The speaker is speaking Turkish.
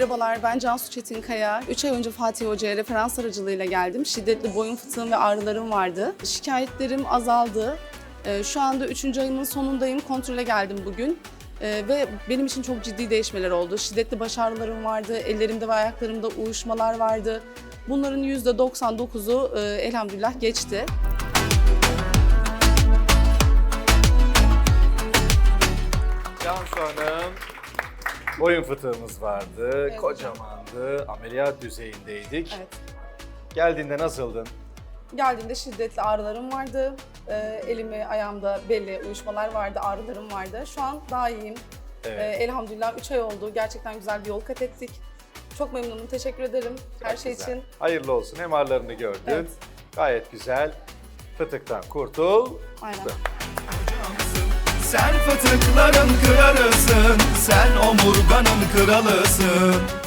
Merhabalar, ben Cansu Çetinkaya. 3 ay önce Fatih Hoca'ya referans aracılığıyla geldim. Şiddetli boyun fıtığım ve ağrılarım vardı. Şikayetlerim azaldı. Ee, Şu anda 3. ayımın sonundayım. Kontrole geldim bugün. Ee, Ve benim için çok ciddi değişmeler oldu. Şiddetli baş ağrılarım vardı, ellerimde ve ayaklarımda uyuşmalar vardı. Bunların %99'u e, elhamdülillah geçti. Cansu Hanım, boyun fıtığımız vardı, kocamandı, ameliyat düzeyindeydik. Evet. Geldiğinde nasıldın? Geldiğimde şiddetli ağrılarım vardı. Ee, elimi, ayağımda belli uyuşmalar vardı, ağrılarım vardı. Şu an daha iyiyim. Evet. Ee, elhamdülillah 3 ay oldu. Gerçekten güzel bir yol kat ettik. Çok memnunum. Teşekkür ederim her Çok şey güzel. için. Hayırlı olsun, MR'larını gördün. Evet. Gayet güzel. Fıtıktan kurtul. Aynen. Sen fıtıkların kralısın Kralısın